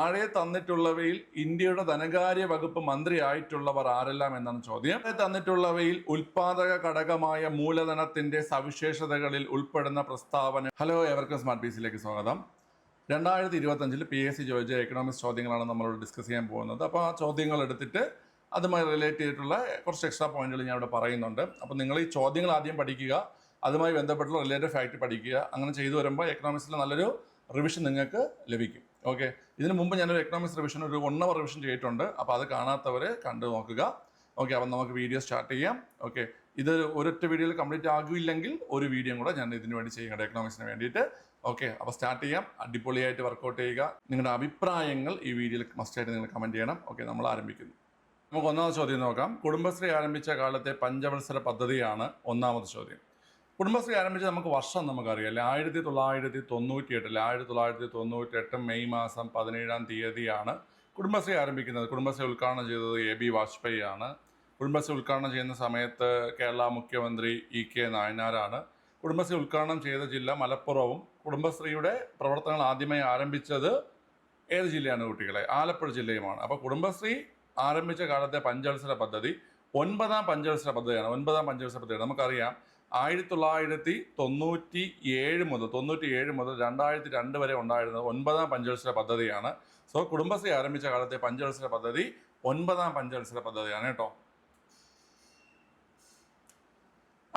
താഴെ തന്നിട്ടുള്ളവയിൽ ഇന്ത്യയുടെ ധനകാര്യ വകുപ്പ് മന്ത്രിയായിട്ടുള്ളവർ ആരെല്ലാം എന്നാണ് ചോദ്യം. താഴെ തന്നിട്ടുള്ളവയിൽ ഉൽപാദക ഘടകമായ മൂലധനത്തിന്റെ സവിശേഷതകളിൽ ഉൾപ്പെടുന്ന പ്രസ്താവന. ഹലോ എവർക്കും സ്മാർട്ട് പീസിലേക്ക് സ്വാഗതം. രണ്ടായിരത്തി ഇരുപത്തഞ്ചിൽ പി എസ് സി ചോദിച്ച എക്കണോമിക്സ് ചോദ്യങ്ങളാണ് നമ്മളോട് ഡിസ്കസ് ചെയ്യാൻ പോകുന്നത്. അപ്പോൾ ആ ചോദ്യങ്ങൾ എടുത്തിട്ട് അതുമായി റിലേറ്റ് ചെയ്തിട്ടുള്ള കുറച്ച് എക്സ്ട്രാ പോയിന്റുകൾ ഞാൻ ഇവിടെ പറയുന്നുണ്ട്. അപ്പോൾ നിങ്ങൾ ഈ ചോദ്യങ്ങൾ ആദ്യം പഠിക്കുക. അതുമായി ബന്ധപ്പെട്ടുള്ള റിലേറ്റഡ് ഫാക്ട് പഠിക്കുക. അങ്ങനെ ചെയ്തു വരുമ്പോൾ എക്കണോമിക്സിൽ നല്ലൊരു റിവിഷൻ നിങ്ങൾക്ക് ലഭിക്കും. ഓക്കെ. ഇതിനു മുമ്പ് ഞാനൊരു എക്കണോമിക്സ് റിവിഷൻ ഒരു വൺ അവർ റിവിഷൻ ചെയ്തിട്ടുണ്ട്. അപ്പോൾ അത് കാണാത്തവരെ കണ്ടു നോക്കുക. ഓക്കെ അപ്പം നമുക്ക് വീഡിയോ സ്റ്റാർട്ട് ചെയ്യാം. ഓക്കെ. ഇത് ഒരൊറ്റ വീഡിയോയിൽ കംപ്ലീറ്റ് ആകില്ലെങ്കിൽ ഒരു വീഡിയോ കൂടെ ഞാൻ ഇതിനു വേണ്ടി ചെയ്യുന്നുണ്ട് എക്കണോമിക്സിന് വേണ്ടിയിട്ട്. ഓക്കെ അപ്പോൾ സ്റ്റാർട്ട് ചെയ്യാം. അടിപൊളിയായിട്ട് വർക്കൗട്ട് ചെയ്യുക. നിങ്ങളുടെ അഭിപ്രായങ്ങൾ ഈ വീഡിയോയിൽ മസ്റ്റായിട്ട് നിങ്ങൾ കമന്റ് ചെയ്യണം. ഓക്കെ നമ്മൾ ആരംഭിക്കുന്നു. നമുക്ക് ഒന്നാമത് ചോദ്യം നോക്കാം. കുടുംബശ്രീ ആരംഭിച്ച കാലത്തെ പഞ്ചവത്സര പദ്ധതിയാണ് ഒന്നാമത് ചോദ്യം. കുടുംബശ്രീ ആരംഭിച്ച നമുക്ക് വർഷം നമുക്കറിയാം അല്ലെ? ആയിരത്തി തൊള്ളായിരത്തി തൊണ്ണൂറ്റി എട്ടിൽ ആയിരത്തി തൊള്ളായിരത്തി തൊണ്ണൂറ്റി എട്ട് മെയ് മാസം പതിനേഴാം തീയതിയാണ് കുടുംബശ്രീ ആരംഭിക്കുന്നത്. കുടുംബശ്രീ ഉദ്ഘാടനം ചെയ്തത് എ ബി വാജ്പേയി ആണ് കുടുംബശ്രീ ഉദ്ഘാടനം ചെയ്യുന്ന സമയത്ത് കേരള മുഖ്യമന്ത്രി ഇ കെ നായനാരാണ്. കുടുംബശ്രീ ഉദ്ഘാടനം ചെയ്ത ജില്ല മലപ്പുറവും കുടുംബശ്രീയുടെ പ്രവർത്തനങ്ങൾ ആദ്യമായി ആരംഭിച്ചത് ഏത് ജില്ലയാണ് കുട്ടികളെ? ആലപ്പുഴ ജില്ലയുമാണ്. അപ്പോൾ കുടുംബശ്രീ ആരംഭിച്ച കാലത്തെ പഞ്ചവത്സര പദ്ധതി ഒൻപതാം പഞ്ചവത്സര പദ്ധതിയാണ്. ഒൻപതാം പഞ്ചവത്സര പദ്ധതി നമുക്കറിയാം ആയിരത്തി തൊള്ളായിരത്തി തൊണ്ണൂറ്റി ഏഴ് മുതൽ തൊണ്ണൂറ്റി ഏഴ് മുതൽ രണ്ടായിരത്തി രണ്ട് വരെ ഉണ്ടായിരുന്നത് ഒൻപതാം പഞ്ചവത്സര പദ്ധതിയാണ്. സോ കുടുംബശ്രീ ആരംഭിച്ച കാലത്തെ പഞ്ചവത്സര പദ്ധതി ഒൻപതാം പഞ്ചവത്സര പദ്ധതിയാണ് കേട്ടോ.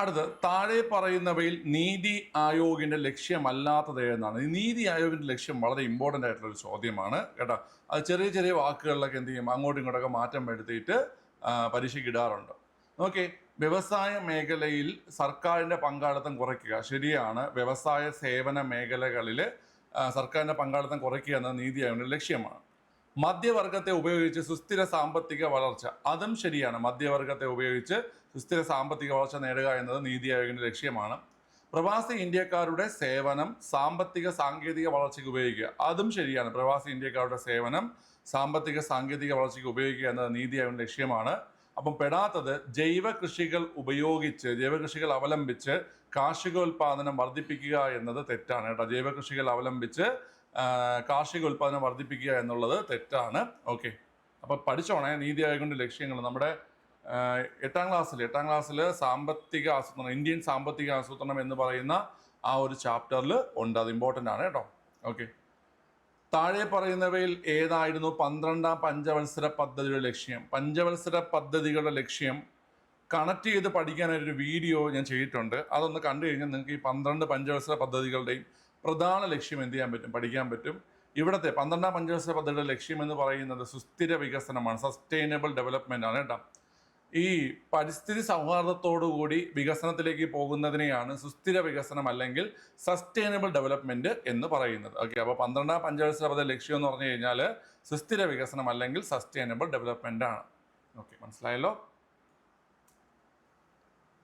അടുത്ത് താഴെ പറയുന്നവയിൽ നീതി ആയോഗിന്റെ ലക്ഷ്യമല്ലാത്തത് ഈ നീതി ആയോഗിന്റെ ലക്ഷ്യം വളരെ ഇമ്പോർട്ടന്റ് ആയിട്ടുള്ള ഒരു ചോദ്യമാണ് കേട്ടോ. അത് ചെറിയ ചെറിയ വാക്കുകളിലൊക്കെ എന്ത് ചെയ്യും? അങ്ങോട്ടും ഇങ്ങോട്ടൊക്കെ മാറ്റം വരുത്തിയിട്ട് പരീക്ഷയ്ക്ക് ഇടാറുണ്ട്. ഓക്കെ വ്യവസായ മേഖലയിൽ സർക്കാരിന്റെ പങ്കാളിത്തം കുറയ്ക്കുക. ശരിയാണ്. വ്യവസായ സേവന മേഖലകളിൽ സർക്കാരിന്റെ പങ്കാളിത്തം കുറയ്ക്കുക എന്ന നീതി ആയോഗിന്റെ ലക്ഷ്യമാണ്. മധ്യവർഗത്തെ ഉപയോഗിച്ച് സുസ്ഥിര സാമ്പത്തിക വളർച്ച അതും ശരിയാണ്. മധ്യവർഗത്തെ ഉപയോഗിച്ച് സുസ്ഥിര സാമ്പത്തിക വളർച്ച നേടുക എന്നത് നീതി ആയോഗിന്റെ ലക്ഷ്യമാണ്. പ്രവാസി ഇന്ത്യക്കാരുടെ സേവനം സാമ്പത്തിക സാങ്കേതിക വളർച്ചയ്ക്ക് ഉപയോഗിക്കുക അതും ശരിയാണ്. പ്രവാസി ഇന്ത്യക്കാരുടെ സേവനം സാമ്പത്തിക സാങ്കേതിക വളർച്ചയ്ക്ക് ഉപയോഗിക്കുക എന്നത് നീതി ആയോഗിന്റെ ലക്ഷ്യമാണ്. അപ്പം പെടാത്തത് ജൈവ കൃഷികൾ ഉപയോഗിച്ച് ജൈവ കൃഷികൾ അവലംബിച്ച് കാർഷികോൽപാദനം വർദ്ധിപ്പിക്കുക എന്നത് തെറ്റാണ് കേട്ടോ. ജൈവ കൃഷികൾ അവലംബിച്ച് കാർഷികോൽപാദനം വർദ്ധിപ്പിക്കുക എന്നുള്ളത് തെറ്റാണ്. ഓക്കെ. അപ്പോൾ പഠിച്ചോണേ നീതി ആയോഗിന്റെ ലക്ഷ്യങ്ങൾ. നമ്മുടെ എട്ടാം ക്ലാസ്സിൽ എട്ടാം ക്ലാസ്സിൽ സാമ്പത്തിക ആസൂത്രണം ഇന്ത്യൻ സാമ്പത്തിക ആസൂത്രണം എന്ന് പറയുന്ന ആ ഒരു ചാപ്റ്ററിൽ ഉണ്ട്. അത് ഇമ്പോർട്ടന്റ് ആണ് കേട്ടോ. ഓക്കെ. താഴെ പറയുന്നവയിൽ ഏതായിരുന്നു പന്ത്രണ്ടാം പഞ്ചവത്സര പദ്ധതിയുടെ ലക്ഷ്യം? പഞ്ചവത്സര പദ്ധതികളുടെ ലക്ഷ്യം കണക്ട് ചെയ്ത് പഠിക്കാനൊരു വീഡിയോ ഞാൻ ചെയ്തിട്ടുണ്ട്. അതൊന്ന് കണ്ടു കഴിഞ്ഞാൽ നിങ്ങൾക്ക് ഈ പന്ത്രണ്ട് പഞ്ചവത്സര പദ്ധതികളുടെയും പ്രധാന ലക്ഷ്യം എന്ത് ചെയ്യാൻ പറ്റും? പഠിക്കാൻ പറ്റും. ഇവിടുത്തെ പന്ത്രണ്ടാം പഞ്ചവത്സര പദ്ധതിയുടെ ലക്ഷ്യം എന്ന് പറയുന്നത് സുസ്ഥിര വികസനമാണ്. സസ്റ്റൈനബിൾ ഡെവലപ്മെന്റ് ആണ് കേട്ടോ. ഈ പരിസ്ഥിതി സൗഹാർദ്ദത്തോടുകൂടി വികസനത്തിലേക്ക് പോകുന്നതിനെയാണ് സുസ്ഥിര വികസനം അല്ലെങ്കിൽ സസ്റ്റൈനബിൾ ഡെവലപ്മെന്റ് എന്ന് പറയുന്നത്. ഓക്കെ അപ്പോൾ പന്ത്രണ്ടാം പഞ്ചവത്സര പദ്ധതി ലക്ഷ്യം എന്ന് പറഞ്ഞു കഴിഞ്ഞാൽ സുസ്ഥിര വികസനം അല്ലെങ്കിൽ സസ്റ്റൈനബിൾ ഡെവലപ്മെന്റ് ആണ്. ഓക്കെ മനസ്സിലായല്ലോ?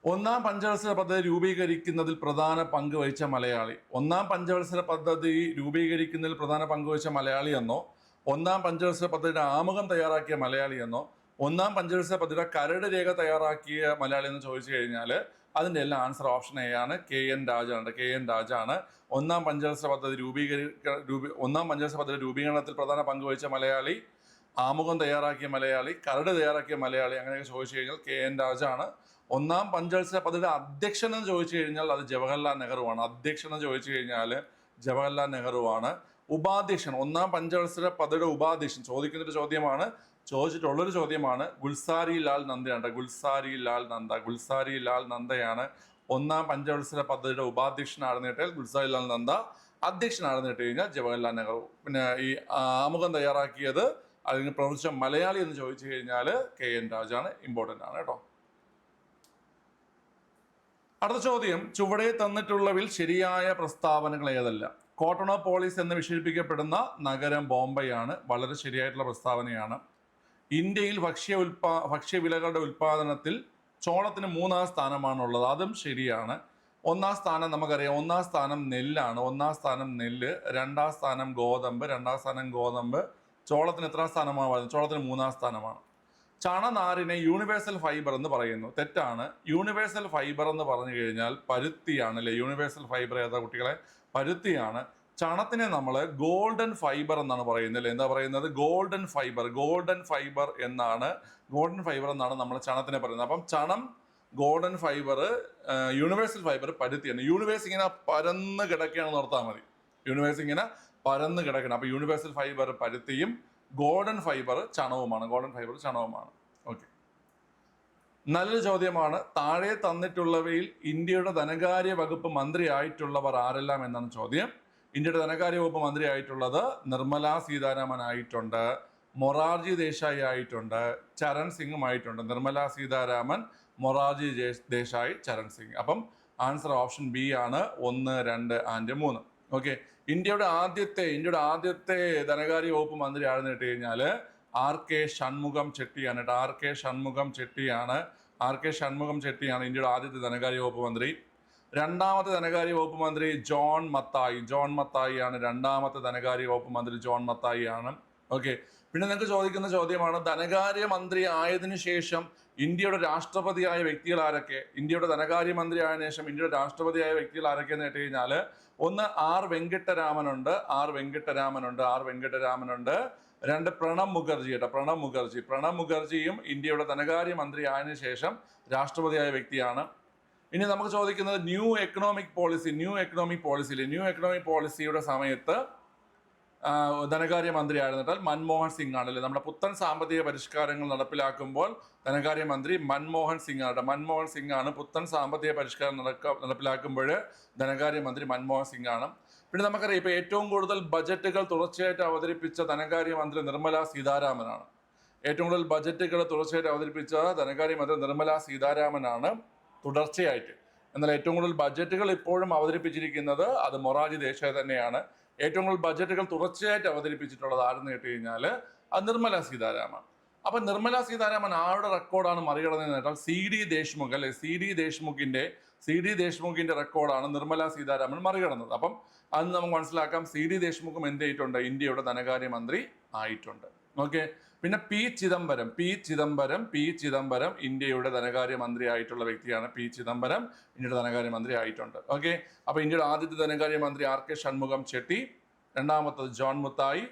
ഒന്നാം പഞ്ചവത്സര പദ്ധതി രൂപീകരിക്കുന്നതിൽ പ്രധാന പങ്ക് വഹിച്ച മലയാളി. ഒന്നാം പഞ്ചവത്സര പദ്ധതി രൂപീകരിക്കുന്നതിൽ പ്രധാന പങ്ക് വഹിച്ച മലയാളി എന്നോ ഒന്നാം പഞ്ചവത്സര പദ്ധതിയുടെ ആമുഖം തയ്യാറാക്കിയ മലയാളി എന്നോ ഒന്നാം പഞ്ചവത്സര പദ്ധതിയുടെ കരട് രേഖ തയ്യാറാക്കിയ മലയാളി എന്ന് ചോദിച്ചു കഴിഞ്ഞാൽ അതിന്റെ എല്ലാം ആൻസർ ഓപ്ഷൻ എ ആണ്. കെ എൻ രാജാണ് കെ എൻ രാജാണ് ഒന്നാം പഞ്ചവത്സര പദ്ധതി രൂപീകരി രൂപ ഒന്നാം പഞ്ചവത്സര പദ്ധതി രൂപീകരണത്തിൽ പ്രധാന പങ്ക് വഹിച്ച മലയാളി ആമുഖം തയ്യാറാക്കിയ മലയാളി കരട് തയ്യാറാക്കിയ മലയാളി അങ്ങനെയൊക്കെ ചോദിച്ചു കഴിഞ്ഞാൽ കെ എൻ രാജാണ് ഒന്നാം പഞ്ചവത്സര പദ്ധതിയുടെ അധ്യക്ഷൻ എന്ന് ചോദിച്ചു കഴിഞ്ഞാൽ അത് ജവഹർലാൽ നെഹ്റുവാണ് അധ്യക്ഷൻ എന്ന് ചോദിച്ചു കഴിഞ്ഞാൽ ജവഹർലാൽ നെഹ്റുവാണ് ഉപാധ്യക്ഷൻ ഒന്നാം പഞ്ചവത്സര പദ്ധതിയുടെ ഉപാധ്യക്ഷൻ ചോദിക്കുന്നൊരു ചോദ്യമാണ്. ചോദിച്ചിട്ടുള്ളൊരു ചോദ്യമാണ് ഗുൽസാരി ലാൽ നന്ദയാണ്. ഗുൽസാരി ലാൽ നന്ദ ഗുൽസാരി ലാൽ നന്ദയാണ് ഒന്നാം പഞ്ചവത്സര പദ്ധതിയുടെ ഉപാധ്യക്ഷനാണെന്ന് കേട്ടാൽ ഗുൽസാരി ലാൽ നന്ദ അധ്യക്ഷനാണെന്ന് കേട്ട് കഴിഞ്ഞാൽ ജവഹർലാൽ നെഹ്റു. പിന്നെ ഈ ആമുഖം തയ്യാറാക്കിയത് അതിന് പ്രവർത്തിച്ച മലയാളി എന്ന് ചോദിച്ചു കഴിഞ്ഞാൽ കെ എൻ രാജാണ്. ഇമ്പോർട്ടന്റ് ആണ് കേട്ടോ. അടുത്ത ചോദ്യം ചുവടെ തന്നിട്ടുള്ളവിൽ ശരിയായ പ്രസ്താവനകൾ ഏതല്ല? കോട്ടണോ പോളിസ് എന്ന് വിശേഷിപ്പിക്കപ്പെടുന്ന നഗരം ബോംബെയാണ്. വളരെ ശരിയായിട്ടുള്ള പ്രസ്താവനയാണ്. ഇന്ത്യയിൽ ഭക്ഷ്യ ഉൽപാ ഭക്ഷ്യവിലകളുടെ ഉൽപാദനത്തിൽ ചോളത്തിന് മൂന്നാം സ്ഥാനമാണുള്ളത്. അതും ശരിയാണ്. ഒന്നാം സ്ഥാനം നമുക്കറിയാം. ഒന്നാം സ്ഥാനം നെല്ലാണ്. ഒന്നാം സ്ഥാനം നെല്ല് രണ്ടാം സ്ഥാനം ഗോതമ്പ് രണ്ടാം സ്ഥാനം ഗോതമ്പ് ചോളത്തിന് എത്ര സ്ഥാനമാണ് പറയുന്നത് ചോളത്തിന് മൂന്നാം സ്ഥാനമാണ്. ചണനാരിനെ യൂണിവേഴ്സൽ ഫൈബർ എന്ന് പറയുന്നു. തെറ്റാണ്. യൂണിവേഴ്സൽ ഫൈബർ എന്ന് പറഞ്ഞു കഴിഞ്ഞാൽ പരുത്തിയാണ് അല്ലെ യൂണിവേഴ്സൽ ഫൈബർ ഏതാ കുട്ടികളെ? പരുത്തിയാണ്. ചണത്തിനെ നമ്മൾ ഗോൾഡൻ ഫൈബർ എന്നാണ് പറയുന്നത് എന്താ പറയുന്നത്? ഗോൾഡൻ ഫൈബർ ഗോൾഡൻ ഫൈബർ എന്നാണ് ഗോൾഡൻ ഫൈബർ എന്നാണ് നമ്മൾ ചണത്തിനെ പറയുന്നത്. അപ്പം ചണം ഗോൾഡൻ ഫൈബർ യൂണിവേഴ്സൽ ഫൈബർ പരുത്തിയാണ്. യൂണിവേഴ്സ് ഇങ്ങനെ പരന്ന് കിടക്കുകയാണെന്ന് ഓർത്താൽ മതി. യൂണിവേഴ്സ് ഇങ്ങനെ പരന്ന് കിടക്കണം. അപ്പോൾ യൂണിവേഴ്സൽ ഫൈബർ പരുത്തിയും ഗോൾഡൻ ഫൈബർ ചണവുമാണ്. ഗോൾഡൻ ഫൈബർ ചണവുമാണ്. ഓക്കെ നല്ലൊരു ചോദ്യമാണ്. താഴെ തന്നിട്ടുള്ളവയിൽ ഇന്ത്യയുടെ ധനകാര്യ വകുപ്പ് മന്ത്രിയായിട്ടുള്ളവർ ആരെല്ലാം എന്നാണ് ചോദ്യം. ഇന്ത്യയുടെ ധനകാര്യ വകുപ്പ് മന്ത്രിയായിട്ടുള്ളത് നിർമ്മല സീതാരാമൻ ആയിട്ടുണ്ട് മൊറാർജി ദേശായി ആയിട്ടുണ്ട് ചരൺ സിംഗും ആയിട്ടുണ്ട്. നിർമ്മല സീതാരാമൻ മൊറാർജി ദേശായി ചരൺ സിംഗ്. അപ്പം ആൻസർ ഓപ്ഷൻ ബി ആണ് ഒന്ന് രണ്ട് ആൻഡ് മൂന്ന്. ഓക്കെ. ഇന്ത്യയുടെ ആദ്യത്തെ ഇന്ത്യയുടെ ആദ്യത്തെ ധനകാര്യ വകുപ്പ് മന്ത്രി ആണെന്ന് കേട്ട് കഴിഞ്ഞാൽ ആർ കെ ഷൺമുഖം ചെട്ടിയാണ് കേട്ടോ. ആർ കെ ഷൺമുഖം ചെട്ടിയാണ് ആർ കെ ഷൺമുഖം ചെട്ടിയാണ് ഇന്ത്യയുടെ ആദ്യത്തെ ധനകാര്യ വകുപ്പ് മന്ത്രി. രണ്ടാമത്തെ ധനകാര്യ വകുപ്പ് മന്ത്രി ജോൺ മത്തായി. ജോൺ മത്തായി ആണ് രണ്ടാമത്തെ ധനകാര്യ വകുപ്പ് മന്ത്രി ജോൺ മത്തായി ആണ് ഓക്കെ പിന്നെ നിങ്ങൾക്ക് ചോദിക്കുന്ന ചോദ്യമാണ് ധനകാര്യ മന്ത്രി ആയതിനു ശേഷം ഇന്ത്യയുടെ രാഷ്ട്രപതിയായ വ്യക്തികൾ ആരൊക്കെ? ഇന്ത്യയുടെ ധനകാര്യ മന്ത്രി ആയതിനു ശേഷം ഇന്ത്യയുടെ രാഷ്ട്രപതിയായ വ്യക്തികൾ ആരൊക്കെ എന്ന് കേട്ട് കഴിഞ്ഞാൽ ഒന്ന് ആർ വെങ്കട്ടരാമനുണ്ട് ആർ വെങ്കട്ടരാമനുണ്ട് ആർ വെങ്കട്ടരാമനുണ്ട് രണ്ട് പ്രണബ് മുഖർജി കേട്ടോ പ്രണബ് മുഖർജി. പ്രണബ് മുഖർജിയും ഇന്ത്യയുടെ ധനകാര്യ മന്ത്രി ആയതിനു ശേഷം രാഷ്ട്രപതിയായ വ്യക്തിയാണ്. ഇനി നമുക്ക് ചോദിക്കുന്നത് new economic policy new economic പോളിസിയിൽ new economic പോളിസിയുടെ സമയത്ത് ധനകാര്യ മന്ത്രിയായിരുന്നിട്ടാൽ മൻമോഹൻ സിംഗ് ആണല്ലേ നമ്മുടെ പുത്തൻ സാമ്പത്തിക പരിഷ്കാരങ്ങൾ നടപ്പിലാക്കുമ്പോൾ ധനകാര്യ മന്ത്രി മൻമോഹൻ സിംഗ് ആണ് മൻമോഹൻ സിംഗ് ആണ് പുത്തൻ സാമ്പത്തിക പരിഷ്കാരം നടക്ക നടപ്പിലാക്കുമ്പോൾ ധനകാര്യ മന്ത്രി മൻമോഹൻ സിംഗ് ആണ്. പിന്നെ നമുക്കറിയാം ഇപ്പോൾ ഏറ്റവും കൂടുതൽ ബജറ്റുകൾ തുടർച്ചയായിട്ട് അവതരിപ്പിച്ച ധനകാര്യ മന്ത്രി നിർമ്മല സീതാരാമനാണ്. ഏറ്റവും കൂടുതൽ ബജറ്റുകൾ തുടർച്ചയായിട്ട് അവതരിപ്പിച്ച ധനകാര്യ മന്ത്രി നിർമ്മല സീതാരാമനാണ്. തുടർച്ചയായിട്ട്. എന്നാൽ ഏറ്റവും കൂടുതൽ ബജറ്റുകൾ ഇപ്പോഴും അവതരിപ്പിച്ചിരിക്കുന്നത് അത് മൊറാജി ദേശായി തന്നെയാണ്. ഏറ്റവും കൂടുതൽ ബജറ്റുകൾ തുടർച്ചയായിട്ട് അവതരിപ്പിച്ചിട്ടുള്ളത് ആരെന്ന് കേട്ട് കഴിഞ്ഞാൽ അത് നിർമ്മല സീതാരാമൻ. അപ്പൊ നിർമ്മല സീതാരാമൻ ആരുടെ റെക്കോർഡാണ് മറികടന്നതെന്ന് കേട്ടാൽ സി ഡി ദേശ്മുഖ് അല്ലെ? സി ഡി ദേശ്മുഖിന്റെ സി ഡി ദേശ്മുഖിന്റെ റെക്കോർഡാണ് നിർമ്മല സീതാരാമൻ മറികടന്നത്. അപ്പം അത് നമുക്ക് മനസ്സിലാക്കാം. സി ഡി ദേശ്മുഖും എന്ത് ചെയ്തിട്ടുണ്ട്? ഇന്ത്യയുടെ ധനകാര്യമന്ത്രി ആയിട്ടുണ്ട്. ഓക്കെ പിന്നെ P Chidambaram P Chidambaram P Chidambaram ഇന്ത്യയുടെ ധനകാര്യ മന്ത്രി ആയിട്ടുള്ള വ്യക്തിയാണ് പി ചിദംബരം. ഇന്ത്യയുടെ ധനകാര്യ മന്ത്രി ആയിട്ടുണ്ട്. ഓക്കെ അപ്പൊ ഇന്ത്യയുടെ ആദ്യത്തെ ധനകാര്യ മന്ത്രി ആർ കെ ഷൺമുഖം ചെട്ടി രണ്ടാമത്തത് ജോൺ മുത്തായി.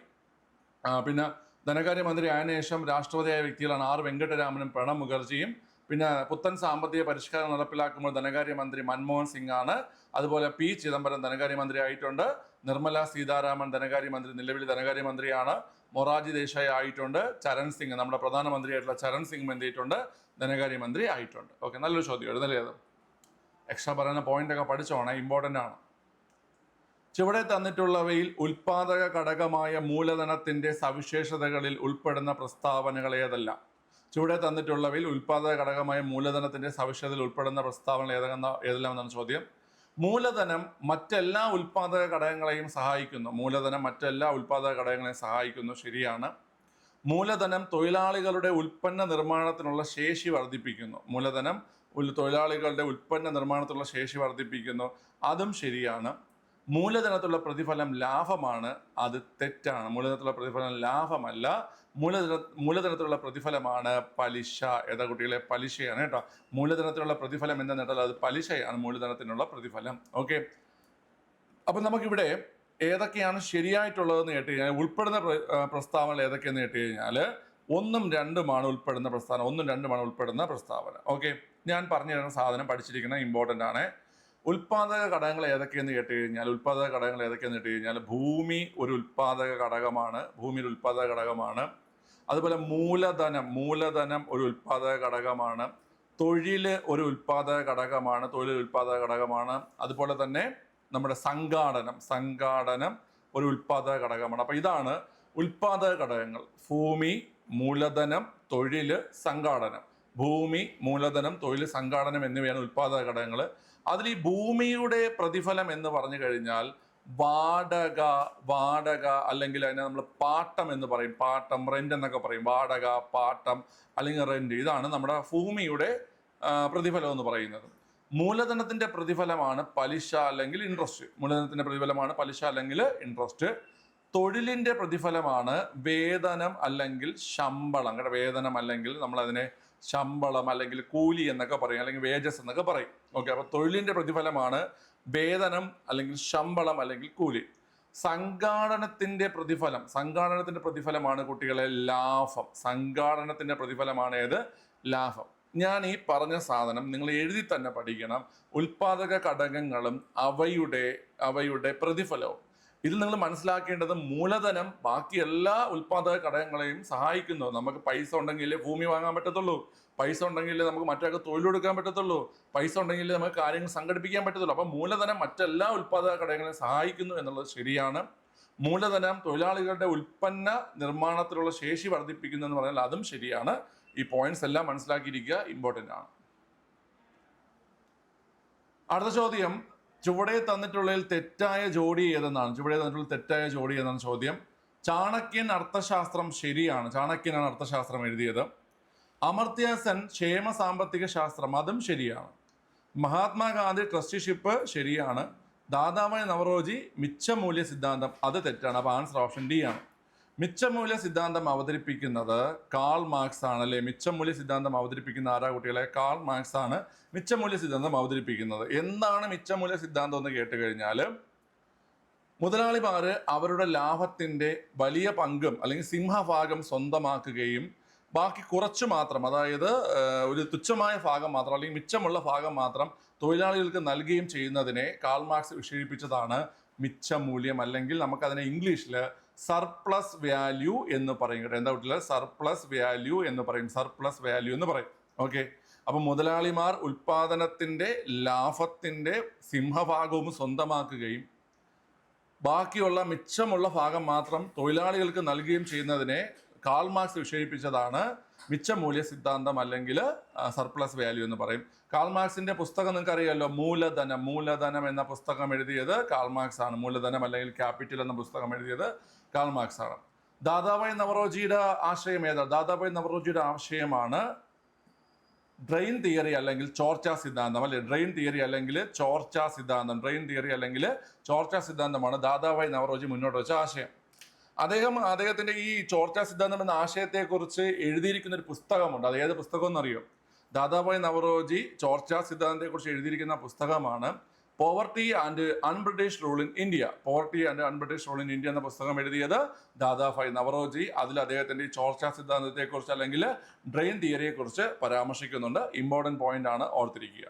പിന്നെ ധനകാര്യ മന്ത്രി ആയതിനു ശേഷം രാഷ്ട്രപതിയായ വ്യക്തികളാണ് ആർ വെങ്കട്ടരാമനും പ്രണബ് മുഖർജിയും. പിന്നെ പുത്തൻ സാമ്പത്തിക പരിഷ്കാരം നടപ്പിലാക്കുമ്പോൾ ധനകാര്യമന്ത്രി മൻമോഹൻ സിംഗ് ആണ് അതുപോലെ പി ചിദംബരം ധനകാര്യ മന്ത്രി ആയിട്ടുണ്ട് നിർമ്മല സീതാരാമൻ ധനകാര്യമന്ത്രി നിലവിൽ ധനകാര്യ മന്ത്രിയാണ് മൊറാജി ദേശായി ആയിട്ടുണ്ട്. ചരൺ സിംഗ് നമ്മുടെ പ്രധാനമന്ത്രിയായിട്ടുള്ള ചരൺ സിംഗ് എന്ത് ചെയ്തിട്ടുണ്ട് ധനകാര്യമന്ത്രി ആയിട്ടുണ്ട്. ഓക്കെ നല്ലൊരു ചോദ്യം എഴുതല്ലേ അത് എക്സ്ട്രാ പറയുന്ന പോയിന്റൊക്കെ പഠിച്ചോണേ ഇമ്പോർട്ടന്റ് ആണ്. ചുവടെ തന്നിട്ടുള്ളവയിൽ ഉൽപാദക ഘടകമായ മൂലധനത്തിന്റെ സവിശേഷതകളിൽ ഉൾപ്പെടുന്ന പ്രസ്താവനകൾ ഏതെല്ലാം? ചുവടെ തന്നിട്ടുള്ളവയിൽ ഉൽപാദക ഘടകമായ മൂലധനത്തിന്റെ സവിശേഷതയിൽ ഉൾപ്പെടുന്ന പ്രസ്താവനകൾ ഏതെന്ന ഏതെല്ലാം എന്നാണ് ചോദ്യം. മൂലധനം മറ്റെല്ലാ ഉൽപാദക ഘടകങ്ങളെയും സഹായിക്കുന്നു. മൂലധനം മറ്റെല്ലാ ഉൽപാദക ഘടകങ്ങളെയും സഹായിക്കുന്നു. ശരിയാണ്. മൂലധനം തൊഴിലാളികളുടെ ഉൽപ്പന്ന നിർമ്മാണത്തിനുള്ള ശേഷി വർദ്ധിപ്പിക്കുന്നു. മൂലധനം തൊഴിലാളികളുടെ ഉൽപ്പന്ന നിർമ്മാണത്തിനുള്ള ശേഷി വർദ്ധിപ്പിക്കുന്നു. അതും ശരിയാണ്. മൂലധനത്തിലുള്ള പ്രതിഫലം ലാഭമാണ്. അത് തെറ്റാണ്. മൂലധനത്തിലുള്ള പ്രതിഫലം ലാഭമല്ല. മൂലധന മൂലധനത്തിലുള്ള പ്രതിഫലമാണ് പലിശ ഏതാ കുട്ടികളെ പലിശയാണ് കേട്ടോ. മൂലധനത്തിലുള്ള പ്രതിഫലം എന്താണെന്ന് കേട്ടാൽ അത് പലിശയാണ് മൂലധനത്തിനുള്ള പ്രതിഫലം. ഓക്കെ? അപ്പം നമുക്കിവിടെ ഏതൊക്കെയാണ് ശരിയായിട്ടുള്ളതെന്ന് കേട്ട് കഴിഞ്ഞാൽ ഉൾപ്പെടുന്ന പ്രസ്താവനകൾ ഏതൊക്കെയെന്ന് കേട്ട് കഴിഞ്ഞാൽ ഒന്നും രണ്ടുമാണ് ഉൾപ്പെടുന്ന പ്രസ്താവന ഒന്നും രണ്ടുമാണ് ഉൾപ്പെടുന്ന പ്രസ്താവന. ഓക്കെ? ഞാൻ പറഞ്ഞു തരുന്ന സാധനം പഠിച്ചിരിക്കുന്ന ഇമ്പോർട്ടന്റ് ആണ്. ഉൽപാദക ഘടകങ്ങൾ ഏതൊക്കെയെന്ന് കേട്ട് കഴിഞ്ഞാൽ ഉൽപാദക ഘടകങ്ങൾ ഏതൊക്കെയെന്ന് കേട്ട് കഴിഞ്ഞാൽ ഭൂമി ഒരു ഉൽപാദക ഘടകമാണ് ഭൂമി ഒരു ഉൽപാദക ഘടകമാണ്. അതുപോലെ മൂലധനം മൂലധനം ഒരു ഉൽപാദക ഘടകമാണ്. തൊഴിൽ ഒരു ഉൽപാദക ഘടകമാണ് തൊഴിൽ ഉൽപ്പാദക ഘടകമാണ്. അതുപോലെ തന്നെ നമ്മുടെ സംഘാടനം സംഘാടനം ഒരു ഉൽപാദക ഘടകമാണ്. അപ്പോൾ ഇതാണ് ഉൽപാദക ഘടകങ്ങൾ. ഭൂമി മൂലധനം തൊഴിൽ സംഘാടനം. ഭൂമി മൂലധനം തൊഴിൽ സംഘാടനം എന്നിവയാണ് ഉൽപാദക ഘടകങ്ങൾ അതിൽ ഈ ഭൂമിയുടെ പ്രതിഫലം എന്ന് പറഞ്ഞു കഴിഞ്ഞാൽ വാടക വാടക അല്ലെങ്കിൽ അതിനെ നമ്മൾ പാട്ടം എന്ന് പറയും. പാട്ടം റെന്റ് എന്നൊക്കെ പറയും. വാടക പാട്ടം അല്ലെങ്കിൽ റെന്റ് ഇതാണ് നമ്മുടെ ഭൂമിയുടെ പ്രതിഫലം എന്ന് പറയുന്നത്. മൂലധനത്തിന്റെ പ്രതിഫലമാണ് പലിശ അല്ലെങ്കിൽ ഇൻട്രസ്റ്റ് മൂലധനത്തിന്റെ പ്രതിഫലമാണ് പലിശ അല്ലെങ്കിൽ ഇൻട്രസ്റ്റ് തൊഴിലിന്റെ പ്രതിഫലമാണ് വേതനം അല്ലെങ്കിൽ ശമ്പളം. വേതനം അല്ലെങ്കിൽ നമ്മൾ അതിനെ ശമ്പളം അല്ലെങ്കിൽ കൂലി എന്നൊക്കെ പറയും അല്ലെങ്കിൽ വേജസ് എന്നൊക്കെ പറയും. ഓക്കെ അപ്പൊ തൊഴിലിന്റെ പ്രതിഫലമാണ് വേതനം അല്ലെങ്കിൽ ശമ്പളം അല്ലെങ്കിൽ കൂലി. സംഘാടനത്തിന്റെ പ്രതിഫലം സംഘാടനത്തിന്റെ പ്രതിഫലമാണ് കുട്ടികളെ ലാഭം. സംഘാടനത്തിന്റെ പ്രതിഫലമാണ് ഏത്? ലാഭം. ഞാൻ ഈ പറഞ്ഞ സാധനം നിങ്ങൾ എഴുതി തന്നെ പഠിക്കണം. ഉൽപാദക ഘടകങ്ങളും അവയുടെ അവയുടെ പ്രതിഫലവും. ഇതിൽ നിങ്ങൾ മനസ്സിലാക്കേണ്ടത് മൂലധനം ബാക്കി എല്ലാ ഉൽപാദക ഘടകങ്ങളെയും സഹായിക്കുന്നു. നമുക്ക് പൈസ ഉണ്ടെങ്കിലേ ഭൂമി വാങ്ങാൻ പറ്റത്തുള്ളൂ. പൈസ ഉണ്ടെങ്കിലേ നമുക്ക് മറ്റൊക്കെ തൊഴിലെടുക്കാൻ പറ്റത്തുള്ളൂ. പൈസ ഉണ്ടെങ്കിലേ നമുക്ക് കാര്യങ്ങൾ സംഘടിപ്പിക്കാൻ പറ്റത്തുള്ളൂ. അപ്പം മൂലധനം മറ്റെല്ലാ ഉൽപാദക ഘടകങ്ങളെയും സഹായിക്കുന്നു എന്നുള്ളത് ശരിയാണ്. മൂലധനം തൊഴിലാളികളുടെ ഉൽപ്പന്ന നിർമ്മാണത്തിലുള്ള ശേഷി വർദ്ധിപ്പിക്കുന്നു എന്ന് പറഞ്ഞാൽ അതും ശരിയാണ്. ഈ പോയിന്റ്സ് എല്ലാം മനസ്സിലാക്കിയിരിക്കുക ഇമ്പോർട്ടന്റ് ആണ്. അടുത്ത ചോദ്യം ചുവടെ തന്നിട്ടുള്ളതിൽ തെറ്റായ ജോഡി ഏതെന്നാണ്? ചുവടെ തന്നിട്ടുള്ള തെറ്റായ ജോഡി എന്നാണ് ചോദ്യം. ചാണക്യൻ അർത്ഥശാസ്ത്രം ശരിയാണ്. ചാണക്യനാണ് അർത്ഥശാസ്ത്രം എഴുതിയത്. അമർത്യാസൻ സെൻ ക്ഷേമ സാമ്പത്തിക ശാസ്ത്രം അതും ശരിയാണ്. മഹാത്മാഗാന്ധി ട്രസ്റ്റിഷിപ്പ് ശരിയാണ്. ദാദാഭായ് നവറോജി മിച്ചമൂല്യ സിദ്ധാന്തം അത് തെറ്റാണ്. അപ്പോൾ ആൻസർ ഓപ്ഷൻ ഡി ആണ്. മിച്ചമൂല്യ സിദ്ധാന്തം അവതരിപ്പിക്കുന്നത് കാൾ മാർക്സ് ആണ് അല്ലെ? മിച്ചമൂല്യ സിദ്ധാന്തം അവതരിപ്പിക്കുന്ന ആരാ കുട്ടികളെ? കാൾ മാർക്സ് ആണ് മിച്ചമൂല്യ സിദ്ധാന്തം അവതരിപ്പിക്കുന്നത്. എന്താണ് മിച്ചമൂല്യ സിദ്ധാന്തം എന്ന് കേട്ട് കഴിഞ്ഞാൽ മുതലാളിമാര് അവരുടെ ലാഭത്തിന്റെ വലിയ പങ്കും അല്ലെങ്കിൽ സിംഹഭാഗം സ്വന്തമാക്കുകയും ബാക്കി കുറച്ച് മാത്രം അതായത് ഒരു തുച്ഛമായ ഭാഗം മാത്രം അല്ലെങ്കിൽ മിച്ചമുള്ള ഭാഗം മാത്രം തൊഴിലാളികൾക്ക് നൽകുകയും ചെയ്യുന്നതിനെ കാൾ മാർക്സ് വിശേഷിപ്പിച്ചതാണ് മിച്ചമൂല്യം അല്ലെങ്കിൽ നമുക്കതിനെ ഇംഗ്ലീഷിൽ സർപ്ലസ് വാല്യൂ എന്ന് പറയും കേട്ടോ. എന്താ കുട്ടികളെ സർപ്ലസ് വാല്യൂ എന്ന് പറയും. സർപ്ലസ് വാല്യൂ എന്ന് പറയും. ഓക്കെ. അപ്പൊ മുതലാളിമാർ ഉൽപാദനത്തിന്റെ ലാഭത്തിന്റെ സിംഹഭാഗവും സ്വന്തമാക്കുകയും ബാക്കിയുള്ള മിച്ചമുള്ള ഭാഗം മാത്രം തൊഴിലാളികൾക്ക് നൽകുകയും ചെയ്യുന്നതിനെ കാൾ മാർക്സ് മിച്ച മൂല്യ സിദ്ധാന്തം അല്ലെങ്കിൽ സർപ്ലസ് വാല്യൂ എന്ന് പറയും. കാൾ മാർക്സിന്റെ പുസ്തകം നിങ്ങൾക്ക് അറിയാമല്ലോ മൂലധനം മൂലധനം എന്ന പുസ്തകം എഴുതിയത് കാൾ മാർക്സ് ആണ്. മൂലധനം അല്ലെങ്കിൽ ക്യാപിറ്റൽ എന്ന പുസ്തകം എഴുതിയത് കാൾ മാർക്സ് ആണ്. ദാദാഭായ് നവറോജിയുടെ ആശയം ഏതാ? ദാദാഭായ് നവറോജിയുടെ ആശയമാണ് ഡ്രെയിൻ തിയറി അല്ലെങ്കിൽ ചോർച്ചാ സിദ്ധാന്തം. അല്ലെ? ഡ്രെയിൻ തിയറി അല്ലെങ്കിൽ ചോർച്ചാ സിദ്ധാന്തം. ഡ്രെയിൻ തിയറി അല്ലെങ്കിൽ ചോർച്ചാ സിദ്ധാന്തമാണ് ദാദാഭായ് നവറോജി മുന്നോട്ട് വെച്ച ആശയം. അദ്ദേഹം അദ്ദേഹത്തിന്റെ ഈ ചോർച്ചാ സിദ്ധാന്തം എന്ന ആശയത്തെക്കുറിച്ച് എഴുതിയിരിക്കുന്ന ഒരു പുസ്തകമുണ്ട്. അത് ഏത് പുസ്തകം എന്നറിയോ ദാദാഭായ് നവറോജി ചോർച്ച സിദ്ധാന്തത്തെക്കുറിച്ച് എഴുതിയിരിക്കുന്ന പുസ്തകമാണ് poverty and un-British rule in India poverty and un-British rule in India എന്ന പുസ്തകം എഴുതിയത് ദാദാഭായ് നവറോജി. അതിൽ അദ്ദേഹത്തിന്റെ ഈ ചോർച്ച സിദ്ധാന്തത്തെക്കുറിച്ച് അല്ലെങ്കിൽ ഡ്രെയിൻ തിയറിയെക്കുറിച്ച് പരാമർശിക്കുന്നുണ്ട്. ഇമ്പോർട്ടന്റ് പോയിന്റ് ആണ് ഓർത്തിരിക്കുക.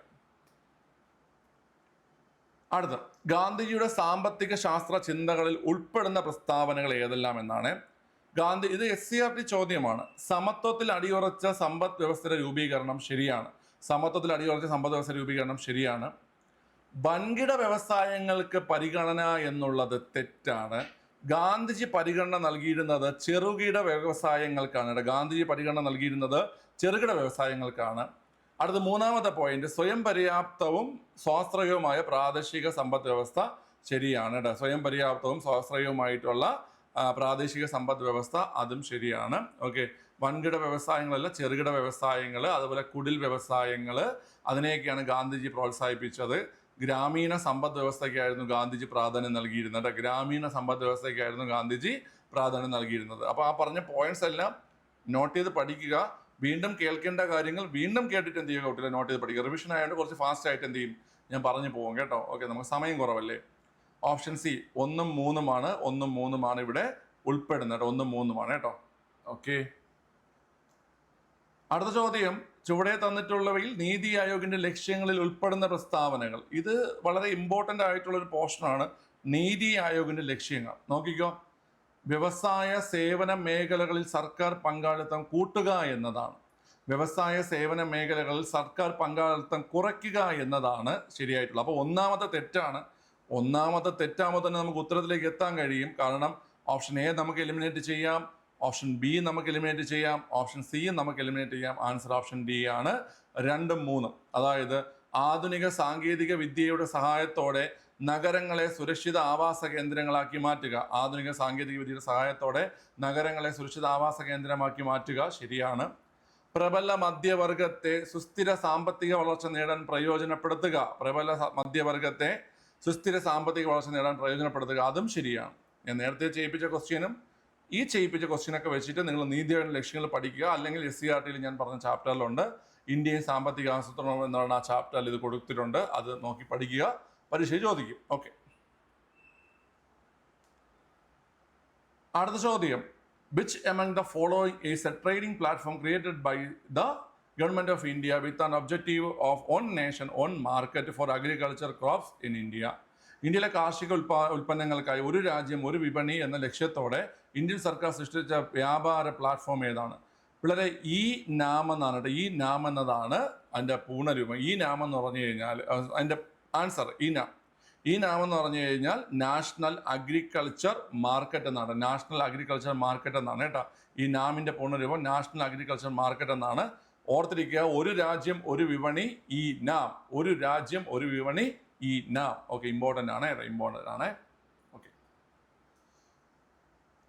അടുത്ത ഗാന്ധിജിയുടെ സാമ്പത്തിക ശാസ്ത്ര ചിന്തകളിൽ ഉൾപ്പെടുന്ന പ്രസ്താവനകൾ ഏതെല്ലാം എന്നാണ്? ഗാന്ധി ഇത് എസ് സി ആർ ടി ചോദ്യമാണ്. സമത്വത്തിൽ അടിയുറച്ച സമ്പദ് വ്യവസ്ഥയുടെ രൂപീകരണം ശരിയാണ്. സമത്വത്തിൽ അടിയുറച്ച സമ്പദ് വ്യവസ്ഥ രൂപീകരണം ശരിയാണ്. വൻകിട വ്യവസായങ്ങൾക്ക് പരിഗണന എന്നുള്ളത് തെറ്റാണ്. ഗാന്ധിജി പരിഗണന നൽകിയിരുന്നത് ചെറുകിട വ്യവസായങ്ങൾക്കാണ്. ഗാന്ധിജി പരിഗണന നൽകിയിരുന്നത് ചെറുകിട വ്യവസായങ്ങൾക്കാണ്. അടുത്ത മൂന്നാമത്തെ പോയിന്റ് സ്വയം പര്യാപ്തവും സ്വാശ്രയവുമായ പ്രാദേശിക സമ്പദ് വ്യവസ്ഥ ശരിയാണ്. സ്വയം പര്യാപ്തവും സ്വാശ്രയവുമായിട്ടുള്ള പ്രാദേശിക സമ്പദ് വ്യവസ്ഥ അതും ശരിയാണ്. ഓക്കെ വൻകിട വ്യവസായങ്ങളല്ല ചെറുകിട വ്യവസായങ്ങൾ അതുപോലെ കുടിൽ വ്യവസായങ്ങൾ അതിനെയൊക്കെയാണ് ഗാന്ധിജി പ്രോത്സാഹിപ്പിച്ചത്. ഗ്രാമീണ സമ്പദ് വ്യവസ്ഥയ്ക്കായിരുന്നു ഗാന്ധിജി പ്രാധാന്യം നൽകിയിരുന്നത്. ഗ്രാമീണ സമ്പദ് വ്യവസ്ഥയ്ക്കായിരുന്നു ഗാന്ധിജി പ്രാധാന്യം നൽകിയിരുന്നത്. അപ്പോൾ ആ പറഞ്ഞ പോയിന്റ്സ് എല്ലാം നോട്ട് ചെയ്ത് പഠിക്കുക. വീണ്ടും കേൾക്കേണ്ട കാര്യങ്ങൾ വീണ്ടും കേട്ടിട്ട് എന്ത് ചെയ്യുക? കുട്ടികളെ നോട്ട് ചെയ്ത് പഠിക്കുക. റിവിഷൻ ആയതുകൊണ്ട് കുറച്ച് ഫാസ്റ്റ് ആയിട്ട് എന്ത് ചെയ്യും? ഞാൻ പറഞ്ഞു പോകും കേട്ടോ. ഓക്കെ നമുക്ക് സമയം കുറവല്ലേ? ഓപ്ഷൻ സി ഒന്നും മൂന്നുമാണ് ഒന്നും മൂന്നുമാണ് ഇവിടെ ഉൾപ്പെടുന്നത്. കേട്ടോ ഒന്നും മൂന്നുമാണ് കേട്ടോ. ഓക്കെ. അടുത്ത ചോദ്യം. ചുവടെ തന്നിട്ടുള്ളവയിൽ നീതി ആയോഗിന്റെ ലക്ഷ്യങ്ങളിൽ ഉൾപ്പെടുന്ന പ്രസ്താവനകൾ. ഇത് വളരെ ഇമ്പോർട്ടന്റ് ആയിട്ടുള്ള ഒരു പോർഷനാണ് നീതി ആയോഗിന്റെ ലക്ഷ്യങ്ങൾ. നോക്കിക്കോ. വ്യവസായ സേവന മേഖലകളിൽ സർക്കാർ പങ്കാളിത്തം കൂട്ടുക എന്നതാണ്. വ്യവസായ സേവന മേഖലകളിൽ സർക്കാർ പങ്കാളിത്തം കുറയ്ക്കുക എന്നതാണ് ശരിയായിട്ടുള്ളത്. അപ്പോൾ ഒന്നാമത്തെ തെറ്റാണ് ഒന്നാമത്തെ തെറ്റാമോ തന്നെ നമുക്ക് ഉത്തരത്തിലേക്ക് എത്താൻ കഴിയും. കാരണം ഓപ്ഷൻ എ നമുക്ക് എലിമിനേറ്റ് ചെയ്യാം ഓപ്ഷൻ ബി നമുക്ക് എലിമിനേറ്റ് ചെയ്യാം ഓപ്ഷൻ സി നമുക്ക് എലിമിനേറ്റ് ചെയ്യാം. ആൻസർ ഓപ്ഷൻ ഡി ആണ്. രണ്ടും മൂന്നും. അതായത് ആധുനിക സാങ്കേതിക വിദ്യയുടെ സഹായത്തോടെ നഗരങ്ങളെ സുരക്ഷിത ആവാസ കേന്ദ്രങ്ങളാക്കി മാറ്റുക. ആധുനിക സാങ്കേതിക വിദ്യയുടെ സഹായത്തോടെ നഗരങ്ങളെ സുരക്ഷിത ആവാസ കേന്ദ്രമാക്കി മാറ്റുക ശരിയാണ്. പ്രബല മധ്യവർഗത്തെ സുസ്ഥിര സാമ്പത്തിക വളർച്ച നേടാൻ പ്രയോജനപ്പെടുത്തുക. പ്രബല മധ്യവർഗത്തെ സുസ്ഥിര സാമ്പത്തിക വളർച്ച നേടാൻ പ്രയോജനപ്പെടുത്തുക അതും ശരിയാണ്. ഞാൻ നേരത്തെ ചെയ്യിപ്പിച്ച ക്വസ്റ്റ്യനും ഈ ചെയ്യിപ്പിച്ച ക്വസ്റ്റ്യനൊക്കെ വെച്ചിട്ട് നിങ്ങൾ നീതിയുടെ ലക്ഷ്യങ്ങൾ പഠിക്കുക. അല്ലെങ്കിൽ എസ് സി ആർ ടിയിൽ ഞാൻ പറഞ്ഞ ചാപ്റ്ററിലുണ്ട്. ഇന്ത്യൻ സാമ്പത്തിക ആസൂത്രണം എന്ന് പറയുന്ന ആ ചാപ്റ്ററിൽ ഇത് കൊടുത്തിട്ടുണ്ട്. അത് നോക്കി പഠിക്കുക. പരീക്ഷ ചോദിക്കും. ഓക്കെ. അടുത്ത ചോദ്യം. Which among the following is a trading platform created by the government of India with an objective of one nation one market for agriculture crops in India. ഇന്ത്യയിലെ കാർഷിക ഉൽപാ ഉൽപ്പന്നങ്ങൾക്കായി ഒരു രാജ്യം ഒരു വിപണി എന്ന ലക്ഷ്യത്തോടെ ഇന്ത്യൻ സർക്കാർ സൃഷ്ടിച്ച വ്യാപാര പ്ലാറ്റ്ഫോം ഏതാണ്? പിള്ളേരെ ഈ നാമം എന്നാണ് കേട്ടോ ഈ നാം എന്നതാണ് അതിന്റെ പൂർണരൂപം. ഈ നാമം എന്ന് പറഞ്ഞു കഴിഞ്ഞാൽ അതിന്റെ ആൻസർ ഈ നാം ഈ നാം എന്ന് പറഞ്ഞു കഴിഞ്ഞാൽ നാഷണൽ അഗ്രികൾച്ചർ മാർക്കറ്റ് എന്നാണ്. നാഷണൽ അഗ്രികൾച്ചർ മാർക്കറ്റ് എന്നാണ് കേട്ടോ ഈ നാമിന്റെ പൂർണരൂപം നാഷണൽ അഗ്രികൾച്ചർ മാർക്കറ്റ് എന്നാണ് ഓർത്തിരിക്കുക ഒരു രാജ്യം ഒരു വിപണി ഈ നാം. ഒരു രാജ്യം ഒരു വിപണി ഈ നാം. ഓക്കെ ഇമ്പോർട്ടന്റ് ആണ് ഇമ്പോർട്ടന്റ് ആണ്. ഓക്കെ.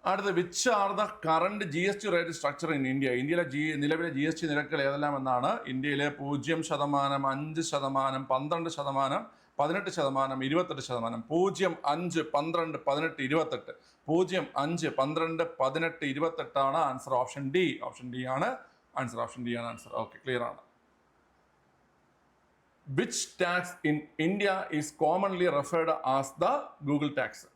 അടുത്ത which are the current G S T rate structure in India ഇന്ത്യയിലെ ജി നിലവിലെ ജി എസ് ടി നിരക്കുകൾ ഏതെല്ലാം എന്നാണ് ഇന്ത്യയിലെ പൂജ്യം ശതമാനം അഞ്ച് ശതമാനം പന്ത്രണ്ട് ശതമാനം പതിനെട്ട് ശതമാനം ഇരുപത്തെട്ട് ശതമാനം. പൂജ്യം അഞ്ച് പന്ത്രണ്ട് പതിനെട്ട് ഇരുപത്തെട്ട്. പൂജ്യം അഞ്ച് പന്ത്രണ്ട് പതിനെട്ട് ഇരുപത്തെട്ടാണ് answer option D. Option D ആണ് ആൻസർ ഓപ്ഷൻ ഡി ആണ് ആൻസർ ഓക്കെ ക്ലിയർ ആണ്. Which tax in India is commonly referred as the Google tax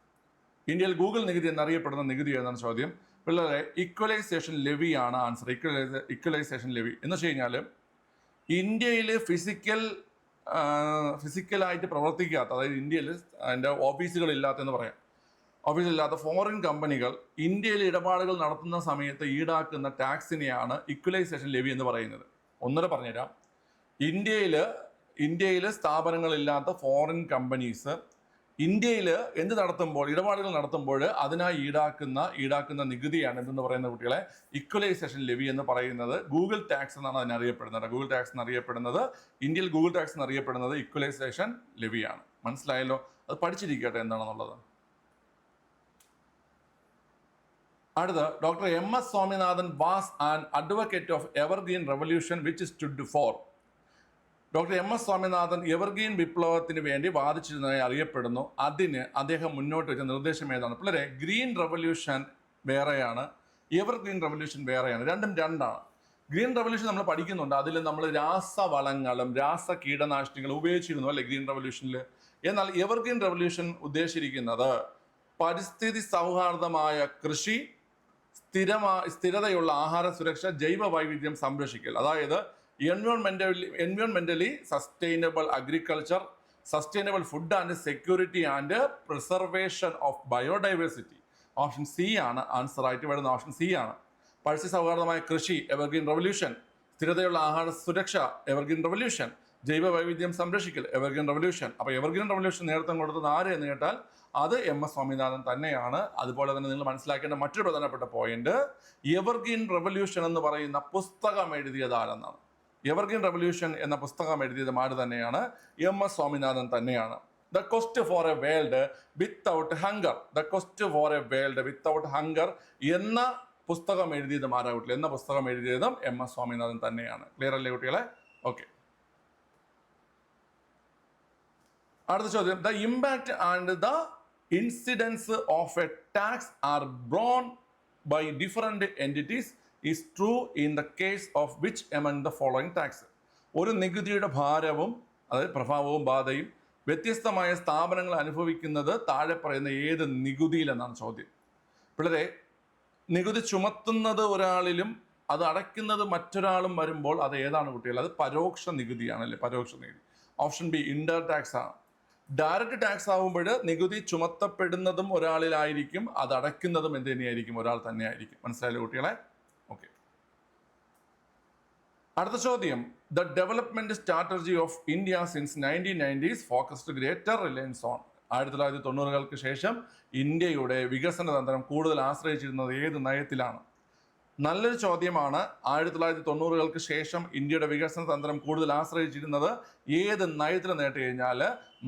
ഇന്ത്യയിൽ ഗൂഗിൾ നികുതി എന്നറിയപ്പെടുന്ന നികുതി ഏതാണ് ചോദ്യം? പിള്ളേരെ ഇക്വലൈസേഷൻ ലെവി ആണ് ആൻസർ ഇക്വലൈസ ഇക്വലൈസേഷൻ ലെവി എന്ന് വെച്ച് കഴിഞ്ഞാൽ ഇന്ത്യയിൽ ഫിസിക്കൽ ഫിസിക്കലായിട്ട് പ്രവർത്തിക്കാത്ത അതായത് ഇന്ത്യയിൽ അതിന്റെ ഓഫീസുകളില്ലാത്തെന്ന് പറയാം. ഓഫീസിലില്ലാത്ത ഫോറിൻ കമ്പനികൾ ഇന്ത്യയിൽ ഇടപാടുകൾ നടത്തുന്ന സമയത്ത് ഈടാക്കുന്ന ടാക്സിനെയാണ് ഇക്വലൈസേഷൻ ലെവി എന്ന് പറയുന്നത്. ഒന്നുകൂടെ പറഞ്ഞുതരാം. ഇന്ത്യയിൽ ഇന്ത്യയിൽ സ്ഥാപനങ്ങളില്ലാത്ത ഫോറിൻ കമ്പനീസ് ഇന്ത്യയിൽ എന്ത് നടത്തുമ്പോൾ ഇടപാടുകൾ നടത്തുമ്പോൾ അതിനായി ഈടാക്കുന്ന ഈടാക്കുന്ന നികുതിയാണ് എന്തെന്ന് പറയുന്ന കുട്ടികളെ? ഇക്വലൈസേഷൻ ലെവി എന്ന് പറയുന്നത് ഗൂഗിൾ ടാക്സ് എന്നാണ് അതിനറിയപ്പെടുന്നത് ഗൂഗിൾ ടാക്സ് എന്നറിയപ്പെടുന്നത് ഇന്ത്യയിൽ ഗൂഗിൾ ടാക്സ് എന്നറിയപ്പെടുന്നത് ഇക്വലൈസേഷൻ ലെവിയാണ് മനസ്സിലായല്ലോ? അത് പഠിച്ചിരിക്കട്ടെ എന്താണെന്നുള്ളത്. അടുത്ത doctor M S Swaminathan was and advocate of evergreen revolution which stood for doctor M S Swaminathan evergreen വിപ്ലവത്തിന് വേണ്ടി വാദിച്ചിരുന്നതായി അറിയപ്പെടുന്നു. അതിന് അദ്ദേഹം മുന്നോട്ട് വെച്ച നിർദ്ദേശം ഏതാണ്? പിള്ളേരെ ഗ്രീൻ റെവല്യൂഷൻ വേറെയാണ്. എവർഗ്രീൻ റെവല്യൂഷൻ വേറെയാണ്. രണ്ടും രണ്ടാണ്. ഗ്രീൻ റെവല്യൂഷൻ നമ്മൾ പഠിക്കുന്നുണ്ട്. അതിൽ നമ്മൾ രാസവളങ്ങളും രാസ കീടനാശിനികളും ഉപയോഗിച്ചിരുന്നു അല്ലേ ഗ്രീൻ റെവല്യൂഷനിൽ എന്നാൽ എവർഗ്രീൻ റെവല്യൂഷൻ ഉദ്ദേശിച്ചിരിക്കുന്നത് പരിസ്ഥിതി സൗഹാർദ്ദമായ കൃഷി സ്ഥിരമാ സ്ഥിരതയുള്ള ആഹാര സുരക്ഷ ജൈവ വൈവിധ്യം സംരക്ഷിക്കൽ. അതായത് എൻവയോൺമെന്റലി എൻവയോൺമെന്റലി sustainable agriculture sustainable food and security and preservation of biodiversity option C ആണ് ആൻസർ ആയിട്ട് വരുന്ന ഓപ്ഷൻ സി ആണ്. പഴശ്ശി സൗഹാർദ്ദമായ കൃഷി എവർഗ്രീൻ റവല്യൂഷൻ സ്ഥിരതയുള്ള ആഹാര സുരക്ഷ എവർഗ്രീൻ റവല്യൂഷൻ ജൈവ വൈവിധ്യം സംരക്ഷിക്കൽ എവർഗ്രീൻ റവല്യൂഷൻ അപ്പോൾ എവർഗ്രീൻ റവല്യൂഷൻ നേതൃത്വം കൊടുത്തത് ആര് എന്ന് കേട്ടാൽ അത് എം എസ് സ്വാമിനാഥൻ തന്നെയാണ്. അതുപോലെ തന്നെ നിങ്ങൾ മനസ്സിലാക്കേണ്ട മറ്റൊരു പ്രധാനപ്പെട്ട പോയിന്റ് എവർഗ്രീൻ റവല്യൂഷൻ എന്ന് പറയുന്ന പുസ്തകം എഴുതിയത് ആരെന്നാണ്? എവർഗ്രീൻ റവല്യൂഷൻ എന്ന പുസ്തകം എഴുതിയത് ആര് തന്നെയാണ്? എം എസ് സ്വാമിനാഥൻ തന്നെയാണ്. The quest for a world without hunger the quest for a world without hunger എന്ന പുസ്തകം എഴുതിയതും ആരാ കുട്ടികൾ എന്ന പുസ്തകം എഴുതിയതും എം എസ് സ്വാമിനാഥൻ തന്നെയാണ്. ക്ലിയർ അല്ലേ കുട്ടികളെ? ഓക്കെ അടുത്ത ചോദ്യം. The impact and the incidence of a tax are borne by different entities is true in the case of which among the following tax ഒരു നികുതിയുടെ ഭാരവും അതായത് പ്രഭാവവും ബാധയും വ്യത്യസ്തമായ സ്ഥാപനങ്ങൾ അനുഭവിക്കുന്നത് താഴെ പറയുന്ന ഏത് നികുതിയിലെന്നാണ് ചോദ്യം. പിള്ളേരെ നികുതി ചുമത്തുന്നത് ഒരാളിലും അത് അടയ്ക്കുന്നത് മറ്റൊരാളും വരുമ്പോൾ അത് ഏതാണ് കുട്ടികൾ? അത് പരോക്ഷ നികുതിയാണല്ലേ? പരോക്ഷ നികുതി. ഓപ്ഷൻ ബി ഇൻഡർ ടാക്സ് ആണ് ഡയറക്റ്റ് ടാക്സ് ആകുമ്പോൾ നികുതി ചുമത്തപ്പെടുന്നതും ഒരാളിലായിരിക്കും അത് അടയ്ക്കുന്നതും എന്ത് തന്നെയായിരിക്കും ഒരാൾ തന്നെയായിരിക്കും. മനസ്സിലായല്ലോ കുട്ടികളെ? ഓക്കെ അടുത്ത ചോദ്യം. The development strategy of India since nineteen nineties focused greater reliance on ആയിരത്തി തൊള്ളായിരത്തി തൊണ്ണൂറുകൾക്ക് ശേഷം ഇന്ത്യയുടെ വികസന തന്ത്രം കൂടുതൽ ആശ്രയിച്ചിരുന്നത് ഏത് നയത്തിലാണ്? നല്ലൊരു ചോദ്യമാണ്. ആയിരത്തി തൊള്ളായിരത്തി തൊണ്ണൂറുകൾക്ക് ശേഷം ഇന്ത്യയുടെ വികസന തന്ത്രം കൂടുതൽ ആശ്രയിച്ചിരുന്നത് ഏത് നയത്തിൽ നേട്ട് കഴിഞ്ഞാൽ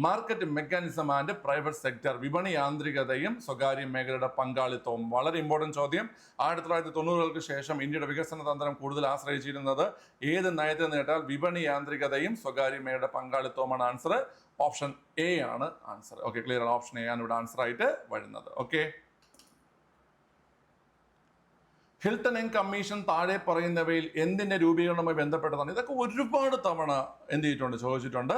market mechanism and private sector വിപണി യാന്ത്രികതയും സ്വകാര്യ മേഖലയുടെ പങ്കാളിത്തവും. വളരെ ഇമ്പോർട്ടന്റ് ചോദ്യം. ആയിരത്തി തൊള്ളായിരത്തി തൊണ്ണൂറുകൾക്ക് ശേഷം ഇന്ത്യയുടെ വികസന തന്ത്രം കൂടുതൽ ആശ്രയിച്ചിരുന്നത് ഏത് നയത്തിൽ നേട്ടാൽ വിപണി യാന്ത്രികതയും സ്വകാര്യ മേഖലയുടെ പങ്കാളിത്തവുമാണ് ആൻസർ ഓപ്ഷൻ എ ആണ് ആൻസർ ഓക്കെ ക്ലിയർ ആണ്. ഓപ്ഷൻ എ ആണ് ഇവിടെ ആൻസർ ആയിട്ട് വരുന്നത്. ഓക്കെ ഹിൽട്ടൺ ആൻഡ് കമ്മീഷൻ താഴെ പറയുന്നവയിൽ എന്തിന്റെ രൂപീകരണവുമായി ബന്ധപ്പെട്ടതാണ്? ഇതൊക്കെ ഒരുപാട് തവണ എന്ത് ചെയ്തിട്ടുണ്ട് ചോദിച്ചിട്ടുണ്ട്.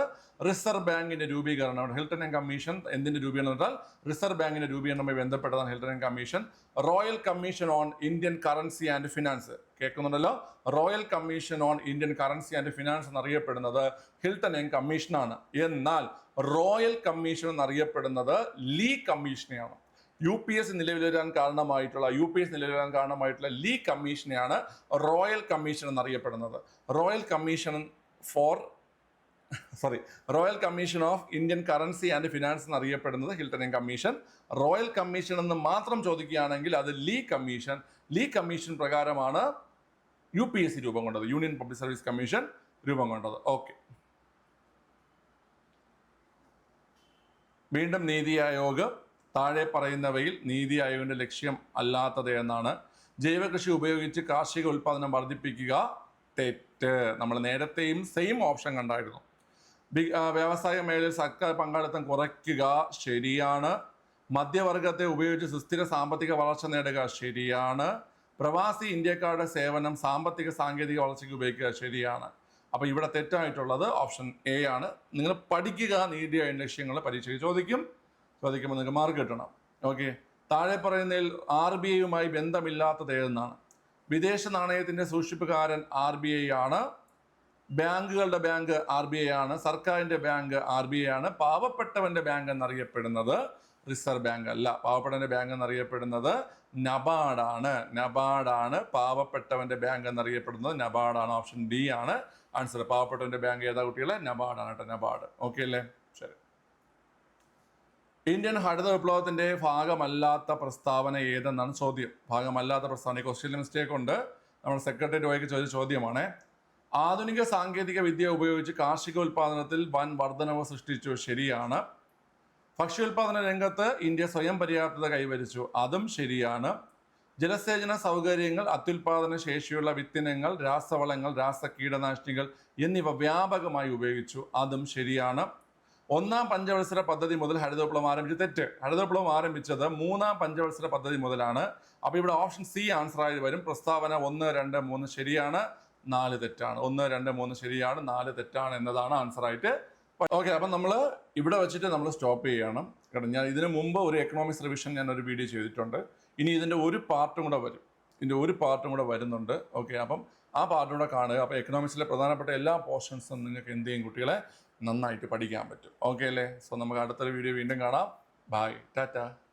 റിസർവ് ബാങ്കിന്റെ രൂപീകരണം ഹിൽട്ടൺ ആൻഡ് കമ്മീഷൻ എന്തിന്റെ രൂപീകരണം എന്നാൽ റിസർവ് ബാങ്കിന്റെ രൂപീകരണവുമായി ബന്ധപ്പെട്ടതാണ് Hilton and commission royal commission on Indian currency and finance കേൾക്കുന്നുണ്ടല്ലോ? Royal commission on Indian currency and finance എന്നറിയപ്പെടുന്നത് ഹിൽട്ടൺ ആൻഡ് കമ്മീഷനാണ് എന്നാൽ റോയൽ കമ്മീഷൻ എന്നറിയപ്പെടുന്നത് ലീ കമ്മീഷനെയാണ് യു പി എസ് നിലവിൽ വരാൻ കാരണമായിട്ടുള്ള യു പി എസ് നിലവിൽ വരാൻ കാരണമായിട്ടുള്ള ലീ കമ്മീഷനെയാണ് റോയൽ കമ്മീഷൻ എന്നറിയപ്പെടുന്നത്. Royal commission for sorry royal commission of Indian currency and finance എന്നറിയപ്പെടുന്നത് ഹിൽട്ടൺ കമ്മീഷൻ. റോയൽ കമ്മീഷൻ എന്ന് മാത്രം ചോദിക്കുകയാണെങ്കിൽ അത് ലീ കമ്മീഷൻ. ലീ കമ്മീഷൻ പ്രകാരമാണ് യു പി എസ് സി രൂപം കൊണ്ടത് യൂണിയൻ പബ്ലിക് സർവീസ് കമ്മീഷൻ രൂപം കൊണ്ടത്. ഓക്കെ. വീണ്ടും നീതി ആയോഗ് താഴെ പറയുന്നവയിൽ നീതി ആയോഗിന്റെ ലക്ഷ്യം അല്ലാത്തത് എന്നാണ്. ജൈവകൃഷി ഉപയോഗിച്ച് കാർഷിക ഉൽപ്പാദനം വർദ്ധിപ്പിക്കുക തെറ്റ്. നമ്മൾ നേരത്തെയും സെയിം ഓപ്ഷൻ കണ്ടായിരുന്നു. വ്യവസായ മേഖലയിൽ സർക്കാർ പങ്കാളിത്തം കുറയ്ക്കുക ശരിയാണ്. മധ്യവർഗത്തെ ഉപയോഗിച്ച് സുസ്ഥിര സാമ്പത്തിക വളർച്ച നേടുക ശരിയാണ്. പ്രവാസി ഇന്ത്യക്കാരുടെ സേവനം സാമ്പത്തിക സാങ്കേതിക വളർച്ചയ്ക്ക് ഉപയോഗിക്കുക ശരിയാണ്. അപ്പോൾ ഇവിടെ തെറ്റായിട്ടുള്ളത് ഓപ്ഷൻ എ ആണ്. നിങ്ങൾ പഠിക്കുക നീതി ലക്ഷ്യങ്ങൾ പരീക്ഷയ്ക്ക് ചോദിക്കും. ചോദിക്കുമ്പോൾ നിങ്ങൾക്ക് മാർക്ക് കിട്ടണം. ഓക്കെ താഴെ പറയുന്നതിൽ ആർ ബി ഐയുമായി ബന്ധമില്ലാത്തത് ഏതെന്നാണ്? വിദേശ നാണയത്തിന്റെ സൂക്ഷിപ്പുകാരൻ ആർ ബി ഐ ആണ്. ബാങ്കുകളുടെ ബാങ്ക് ആർ ബി ഐ ആണ്. സർക്കാരിന്റെ ബാങ്ക് ആർ ബി ഐ ആണ്. പാവപ്പെട്ടവന്റെ ബാങ്ക് എന്നറിയപ്പെടുന്നത് റിസർവ് ബാങ്ക് അല്ല. പാവപ്പെട്ടവന്റെ ബാങ്ക് എന്നറിയപ്പെടുന്നത് നബാഡാണ് നബാഡാണ് പാവപ്പെട്ടവന്റെ ബാങ്ക് എന്നറിയപ്പെടുന്നത് നബാഡാണ് ഓപ്ഷൻ ഡി ആണ്. ആൻസർ പാവപ്പെട്ടവന്റെ ബാങ്ക് ഏതാ കുട്ടികളെ? നബാഡാണ് കേട്ടോ നബാഡ് ഓക്കെ അല്ലേ? ഇന്ത്യൻ ഹരിത വിപ്ലവത്തിന്റെ ഭാഗമല്ലാത്ത പ്രസ്താവന ഏതെന്നാണ് ചോദ്യം. ഭാഗമല്ലാത്ത പ്രസ്താവന. ക്വസ്റ്റ്യൻ മിസ്റ്റേക്ക് ഉണ്ട്. നമ്മൾ സെക്രട്ടറി വഴിക്ക് ചോദിച്ച ചോദ്യമാണ്. ആധുനിക സാങ്കേതിക വിദ്യ ഉപയോഗിച്ച് കാർഷിക ഉൽപാദനത്തിൽ വൻ വർധനവ് സൃഷ്ടിച്ചു. ശരിയാണ്. ഭക്ഷ്യോൽപാദന രംഗത്ത് ഇന്ത്യ സ്വയം പര്യാപ്തത കൈവരിച്ചു. അതും ശരിയാണ്. ജലസേചന സൗകര്യങ്ങൾ അത്യുൽപാദന ശേഷിയുള്ള വിത്തിനങ്ങൾ രാസവളങ്ങൾ രാസ കീടനാശിനികൾ എന്നിവ വ്യാപകമായി ഉപയോഗിച്ചു. അതും ശരിയാണ്. ഒന്നാം പഞ്ചവത്സര പദ്ധതി മുതൽ ഹരിതവിപ്ലവം ആരംഭിച്ചു തെറ്റ്. ഹരിതവിപ്ലവം ആരംഭിച്ചത് മൂന്നാം പഞ്ചവത്സര പദ്ധതി മുതലാണ്. അപ്പോൾ ഇവിടെ ഓപ്ഷൻ സി ആൻസർ ആയി വരും. പ്രസ്താവന ഒന്ന് രണ്ട് മൂന്ന് ശരിയാണ് നാല് തെറ്റാണ്. ഒന്ന് രണ്ട് മൂന്ന് ശരിയാണ് നാല് തെറ്റാണ് എന്നതാണ് ആൻസർ ആയിട്ട് ഓക്കെ അപ്പം നമ്മൾ ഇവിടെ വെച്ചിട്ട് നമ്മൾ സ്റ്റോപ്പ് ചെയ്യണം. കാരണം ഞാൻ ഇതിനു മുമ്പ് ഒരു എക്കണോമിക്സ് റിവിഷൻ ഞാൻ ഒരു വീഡിയോ ചെയ്തിട്ടുണ്ട്. ഇനി ഇതിന്റെ ഒരു പാർട്ടും കൂടെ വരും. ഇതിന്റെ ഒരു പാർട്ടും കൂടെ വരുന്നുണ്ട്. ഓക്കെ അപ്പം ആ പാർട്ടും കൂടെ കാണുക. അപ്പോൾ എക്കണോമിക്സിലെ പ്രധാനപ്പെട്ട എല്ലാ പോർഷൻസും നിങ്ങൾക്ക് എന്ത് ചെയ്യും കുട്ടികളെ? നന്നായിട്ട് പഠിക്കാൻ പറ്റും. ഓക്കെ അല്ലേ? സോ നമുക്ക് അടുത്തൊരു വീഡിയോ വീണ്ടും കാണാം. ബായ് ടാറ്റ